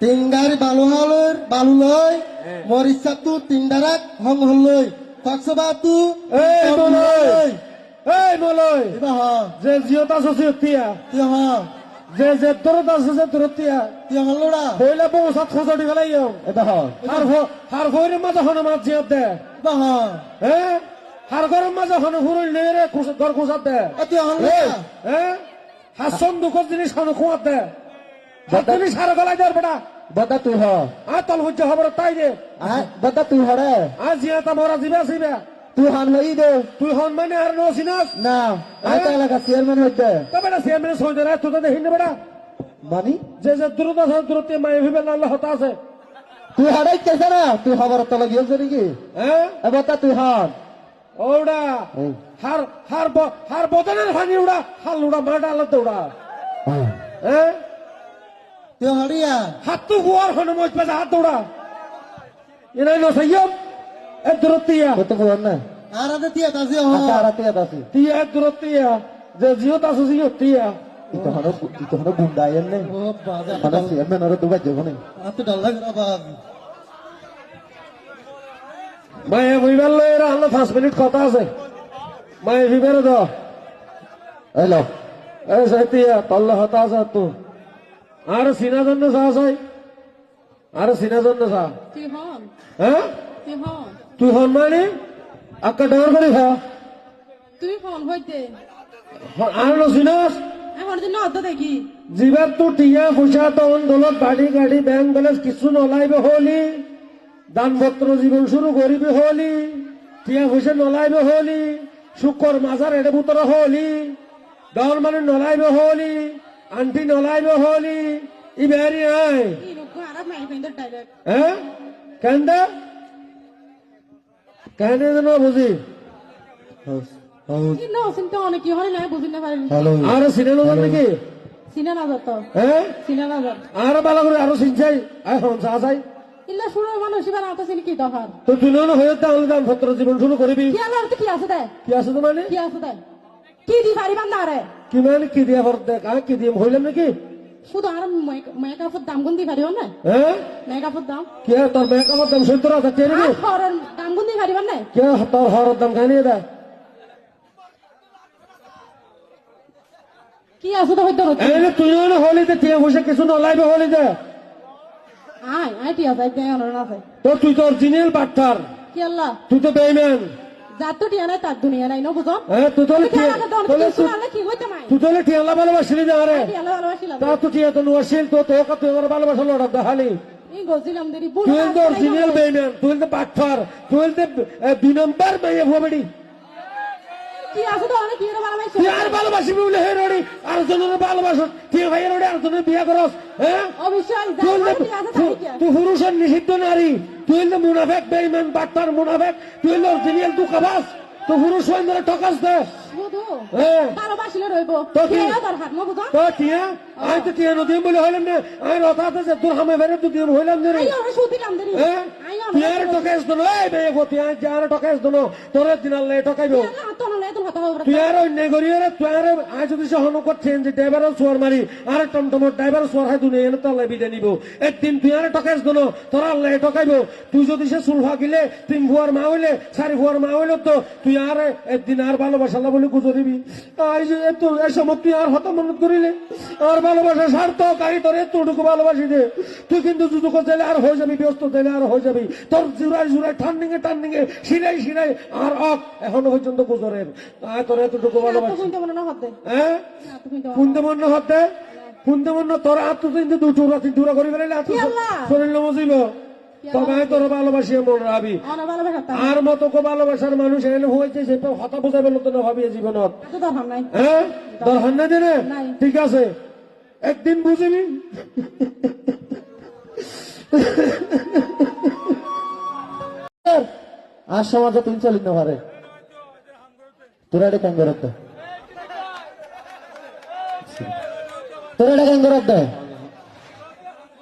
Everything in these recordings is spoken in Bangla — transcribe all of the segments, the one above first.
টিংগার বালু হালর বালু লই মরিচা তু টিংডারাক হং হলই কক্সবা তু এই বলই এই হ যে জিওত জিওতিয়া তুই হ যে যে দূরত আছে যে দূরতিয়া তুই হলড়া বইলে বউ সাত খোঁজটি ফেলাই এবা হ হার হার ফইরে মাঝে হন মাছ জিয়ত দে। এবা হ? হ্যাঁ হার ঘরের মাঝে হন ফুরুল নে রে ঘর খোঁজাত দে। তুই হলড়া হ্যাঁ হাসন দুঃখর জিনিস হন খোঁয়াত দে। হাত জিনিস হার গলাই দে বেটা। বদা তুই হ। আ তল হজ্জ হবর তাই দে বদা তুই হরে আ জিয়াতা মরা জিবা সিবা তুই হান হই দে। তুই হন মানে আর নসিনাস না আই তা এলাকা চেয়ারম্যান হইতে। তা বেটা সে মানে সইতে রে তুই তো দেখিন না বেটা। মানি? যে যে দূরত আছে দূরতে মায়ে ভিবে না আল্লাহ হতা আছে। তুই হারাই কেছে না? তুই খবর তলে গিয়েছে নাকি? হ্যাঁ? এ বদা তুই হন। এই। হার হার হার বদনের ফানি উড়া। হাল উড়া মাটা আলাদা উড়া। হ্যাঁ? তুই হরিয়া হাত হুয়ার হন মজ পেজা হাত উড়া এনাই নসাইয়ম এ দূরতিয়া কত বল না আর আদে তিয়া তাজি হ আর তিয়া তাজি তিয়া এ দূরতিয়া যে জিও তাসু জিও তিয়া ইতো হনো ইতো হনো গুন্ডায়েন নে ও বাজা হনো চেয়ারম্যান আর দুবা জবনে আত ডল লাগরা বাজ মায়ে ভিবার লই আল্লাহ মিনিট কথা আছে মায়ে ভিবারে দাও হ্যালো এই সাইতিয়া তল্লা হতা আছে তো আর সিনা জন্য চা চাই আর সিনা জন্য চা হ্যাঁ? তুই হন। মানে? আক্কা ডর করে খা। তুই হন হইতে। আর নসিনাস এখন যে নদ দেখি। জিবার তো টিয়া পয়সা তখন দলত বাড়ি গাড়ি ব্যাংক ব্যালেন্স কিছু নলাইবে হলি। দানপত্র জীবন শুরু করিবে হলি। টিয়া পয়সা নলাইবে হলি। শুকর মাজার এড়ে বুতর হলি। দল মানে নলাইবে হলি। আন্টি নলাই হলি ই বেরি ডাইরেক্ট হ্যাঁ কেন দে কেন ন বুঝি নাকি? সিনা হ্যাঁ সিনা আর ভালো করে আরও ইল্লা শুরু মানুষ এবার আতো কি তো হয়ে তাহলে জীবন শুরু করবি। কি কি আছে দে কি আছে তো মানে? কি আছে দে কি দি পারিবান না রে? কি মানে কি দিয়া ভর দেখ? কি দিয়ে? হইলাম নাকি? শুধু আর মেকআপের দাম গুন দি পারিবান না হ্যাঁ? মেকআপের দাম? কি তোর মেকআপের দাম সত্তর হাজার আর খরন দাম গুন দি পারিবান না কে তোর হরের দাম কি আছে তো হইতো এনে তুই না হলিতে টিয়া পয়সা কিছু নলাইবে হলিতে। আয় আয় কি আছে দেয় আছে। তো তুই তো অরিজিনাল বাট্টার। কি আল্লাহ? তুই তো বেইম্যান যার তো টিয়া নাই তার দুনিয়া নাই ন বুঝো তুই তাহলে কি দন তুই- তাহলে টিয়ালা ভালোবাসিলি না আরে টিয়া ভালোবাসিলাম তা তো টিয়া তো নুয়াশিল তো তোকে তুই দেখালি তো অরিজিনাল তুই তো তুই তো দুই নম্বর মেয়ে ভুয়াবেড়ি ভালোবাসি। তুই আর ভালোবাসিবি বলে হে রড়ি আর জনের ভালোবাস। তুই ভাই রড়ি আর জনের বিয়া করস হ্যাঁ তুই তুই- তাই তুই পুরুষের নিষিদ্ধ নারী। তুই হইলে মুনাফেক বেইমান বাট্টার মুনাফেক। তুই হইলে অরিজিনাল দুকাবাস তুই পুরুষ ধরে ঠকাস দে। বুধু ভালোবাসিলে রইব। তো কি? দরকার ন বুঝো তো টিয়া আই তো টিয়া নদী বলে হইলাম না আই রথাতে যে তোর হামে তুই দিন হইলাম না। রে আই আমরা দেরি আই দনো এই যার দনো তোর টকাইব হতা যদি সহন করছেন যে ড্রাইভার সোয়ার মারি আর টমটমর ড্রাইভার সোয়ার হাই দুনিয়া এনে তো আল্লাহ বিদে নিব। একদিন তুই আর টকাইস দনো তোর আল্লাহ টকাইব তুই যদি সে সুলফা গিলে তিন ভুয়ার মা হইলে চারি ভুয়ার মা হইলে তো তুই আর একদিন আর ভালোবাসা বলে গুজরিবি আই যে এত এই সময় তুই আর হত মনত করিলে? আর ভালোবাসা স্বার্থ কারি তোর এতটুকু ভালোবাসি দে তুই কিন্তু যুদ্ধ চাইলে আর হয়ে যাবি ব্যস্ত চাইলে আর হয়ে যাবি। তোর জুড়াই জুড়াই টার্নিংয়ে টার্নিংয়ে সিরাই সিরাই আর অক এখনও পর্যন্ত গুজরের। আয় তোর এতটুকু ভালোবাসি। কইতে না হতে। হ্যাঁ? না তো কইতে মন্য হতে। পুনতে মন্য তোর হাত তো কিন্তু দুটুরা তিনটুরা করি ফেলে আল্লাহ? শরীর মজিব তবে আয় তোর ভালোবাসি মন রাবি। আর মতো কো ভালোবাসার মানুষ এনে হয়েছে সে তো হতা বোঝাবে না ভাবি জীবনত। তো দরকার নাই। হ্যাঁ? দরকার না দিনে। ঠিক আছে। একদিন বুঝিনি। আর সমাজে তুমি চলিত না পারে তোরা এটা কেন করত? তোরা এটা কেন করত?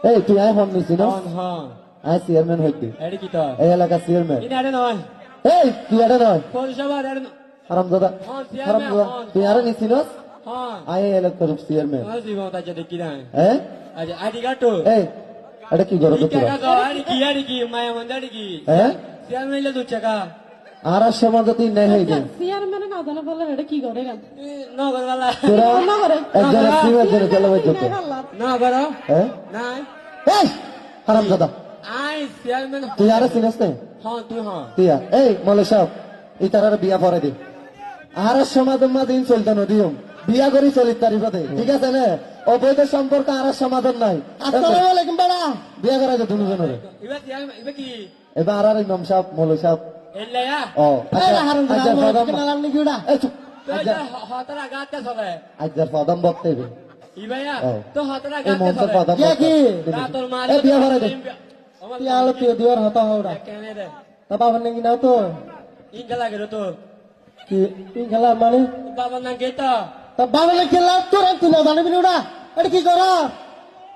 এই তুই আয় ফোন নিছি না হ্যাঁ। আয় চেয়ারম্যান হইতে। এডি কি তো এই এলাকার চেয়ারম্যান এই তুই এটা নয়। হারাম দাদা হ্যাঁ, হারাম দাদা হ্যাঁ। তুই আরও নিছিলস? হ্যাঁ। আয় এলাকার চেয়ারম্যান না হ্যাঁ? আইডি কার্ড তো। এই এটা কি করো তোরা টাকা কি আর কি মায়া হ্যাঁ? আর সমাজ তুই নেই হয়ে চেয়ারম্যানে না জানা বললেন এটা কি করে গান নগর বালা। তোরা না করে। একজনের টিম চলে যাচ্ছে না করো হ্যাঁ? নাই। এই হারাম দাদা আই চেয়ারম্যান তুই আর চিনিস না? হ্যাঁ তুই হ্যাঁ। তুই এই মলে সাহেব এই বিয়া পরে দি। আর সমাধান মা দিন চলতে নদীম বিয়া করি চলিত তারি পথে ঠিক আছে না? অবৈধ সম্পর্ক আর সমাধান নাই। আসসালামু আলাইকুম বেড়া। বিয়া করা যায় দুজনের। এবার এবার কি? এবার আর ইমাম সাহেব মলে সাহেব। ও আচ্ছা ওটা? হাতার ফদম। তো হাতার কে? কে? তা তোর বিয়া ভরে দে। তুই তুই হওড়া কেনে দে তা বাবার নাকি নাও তো ইনকা লাগে তো কি তুই খেলা মানে বাবার নাম গেতা তা বাবা নাকি খেলা তোর তুই না জানিবি না ওটা এটা কি কর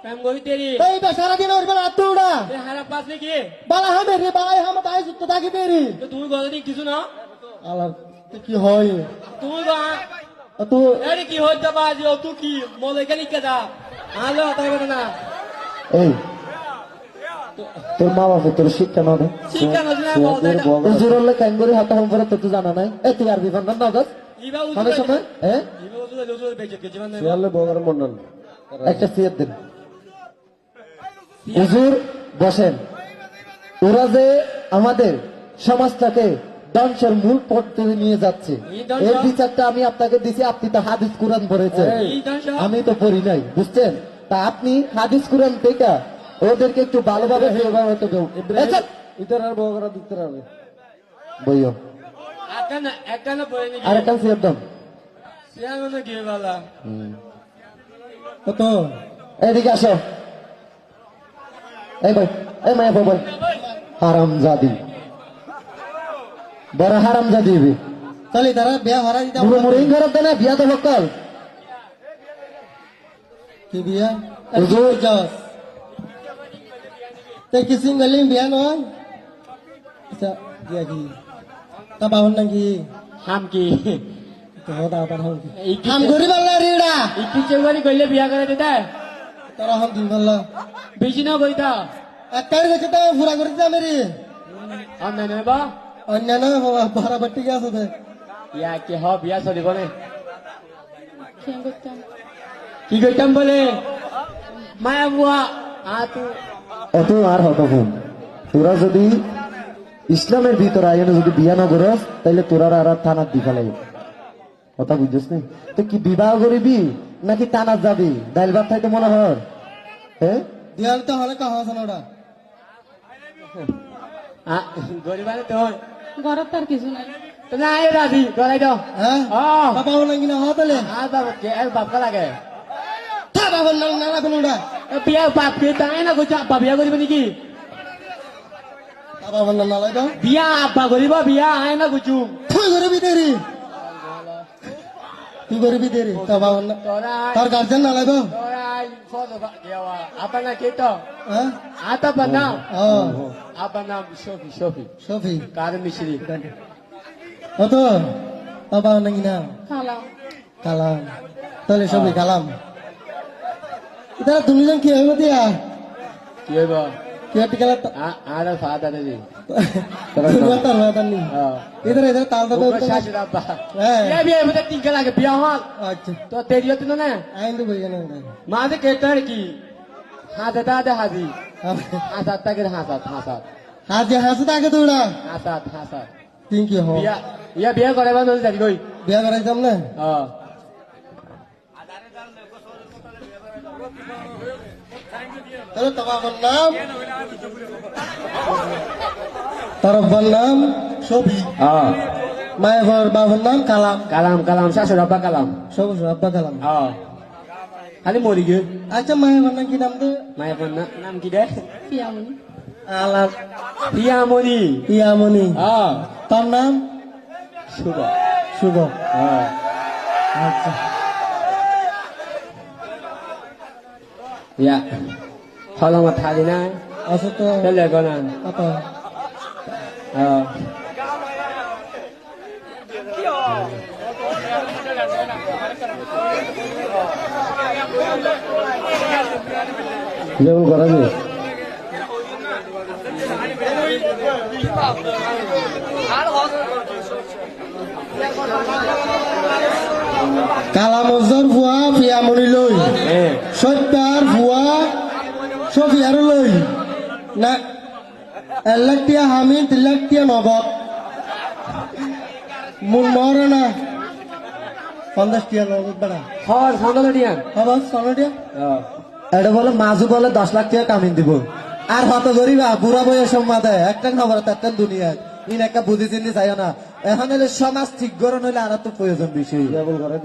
কাম গই তেরি এই বেচারা দিন ওর বেলা ওটা তে হারা পাস নাকি বালা হামে রে বালাই হামে তাই সুত্ত থাকি বেরি তো তুমি গদিন কিছু না আলা কি হয় তুমি গা তো এরে কি হইতা বাজি ও তুই কি মলে গেলি কেদা আলো বেটা না এই তোর মা বাবা তোর শিক্ষা হাতা করে তো জানা নাই। এ তুই না অনেক সময় হ্যাঁ? শিয়ালে বগার মন্ডল একটা সিয়ার দিন। হুজুর বসেন। ওরা যে আমাদের সমাজটাকে ধ্বংসের মূল পথে নিয়ে যাচ্ছে এই এর বিচারটা আমি আপনাকে দিছি আপনি তো হাদিস কোরআন পড়েছেন। আমি তো পড়ি নাই বুঝছেন? তা আপনি হাদিস কোরআন থেকে ওদেরকে একটু ভালোভাবে ব্যবহার তো। দেও ইতার আর বগরা দিতে হবে। বইও। একানা একানা পড়ে নাকি আর একটা সিয়ার দাম সিয়া কি বালা। কত? এদিকে আসো। এই ভাই এই মায়া বাবা হারাম জাদি বড় হারাম জাদি হবি। চলি তারা বিয়া হরা দিতে মুড়ো মুড়ো ঘরত দেনা বিয়া তো হকাল কি বিয়া? হুজুর। জস তাই কি সিঙ্গেল বিয়া নয় আচ্ছা বিয়া কি তা বাবার নাকি হাম কি তো হদা আবার হাম কি কি হাম করি পারলা রিড়া এই কি চেঙ্গারি কইলে বিয়া করে দিতে তোরা হাম দিন পারলা বেশি না কইতা একটাই দেখে তো পুরা করে দিতে মেরি আর না নেবা অন্যান্য ভাড়া বাটি গেছে তো ইয়া কি হ বিয়া চলিব নে কি কইতাম বলে মায়া বুয়া আ তু অত আর হত ফোন তোরা যদি ইসলামের ভিতরে আইনে যদি বিয়া না করস তাইলে তোরা আর থানার দিকা লাগে কথা বুঝছিস নি? তো কি বিবাহ করিবি নাকি টানা যাবি? ডাইল ভাত খাইতে মনে হয়? হ্যাঁ দিয়াল তো হলে কাহা আছে ওটা তো ঘরের তার কিছু নাই। তো না আয় রাজি গলাই দাও। হ্যাঁ? বাবা না হতলে আর বাবা কে আর বাপ লাগে। তা বাবার নাম না লাগবে ওটা এ বিয়া বাপ কে তাই না কইতা আব্বা বিয়া করিব নাকি? তা বাবার নাম না লাগবে বিয়া আব্বা করিব বিয়া আয় না কইছু। তুই করবি দেরি। তুই করবি দেরি। তা বাবার নাম তোরা তার গার্জেন না লাগবে? তোরা ফটো দেওয়া। আপা না কে তো? আতা বানাও ও আপা নাম শফি শফি। সফি কার মিশ্রি? কত তা? বাবার নাকি না? খালাম কালাম। তাহলে সবই কালাম। এটা দুজন কি হইব দিয়া কি হইব কি হতে গেলে আর ফাদার রে তার মাতার নি হ্যাঁ ইধার ইধার তাল দাবে ওকে শাশুড় আব্বা হ্যাঁ এ বিয়ে মধ্যে তিন লাগে বিয়া হল আচ্ছা তো তেরি হতো না আইন তো বইয়া না মাঝে কেটার কি হাতে তাতে হাজি হাসাত তাকে হাসাত হাসাত হাজি হাসু তাকে দৌড়া হাসাত হাসাত তিন কি হো বিয়া ইয়া বিয়া করে বা নদী যাবি কই বিয়া করাইতাম না হ্যাঁ তাহলে তো বাবার নাম তার বাবার নাম সবি হ্যাঁ মায়ের বাবার বাবার নাম কালাম কালাম কালাম শাশুড় আব্বা কালাম সব আব্বা কালাম হ্যাঁ খালি মরি গে আচ্ছা মায়ের বাবার নাম কি নাম তো মায়ের বোন নাম কি দে পিয়ামনি আলা পিয়ামণি পিয়ামণি হ্যাঁ তার নাম শুভ শুভ হ্যাঁ আচ্ছা ইয়া না আচ্ছা তো চলে গো না কত হ্যাঁ যেমন করা যায় কালা ভুয়া পিয়ামণি লই সত্যার ভুয়া সফিয়ার লই না এক লাখ টিয়া হামি তিন লাখ টিয়া নগদ মরে না। পঞ্চাশ টিয়া নগদ বেড়া। টিয়া এটা বলে মাজু বলে দশ লাখ টাকা কামিন দিব। আর হত গরিবা বুড়া বয়স মাদে একটা খবর একটা দুনিয়া ইন একটা বুঝি চিনি চাইও না এখন সমাজ ঠিক গরণ হইলে আর তো প্রয়োজন বেশি করে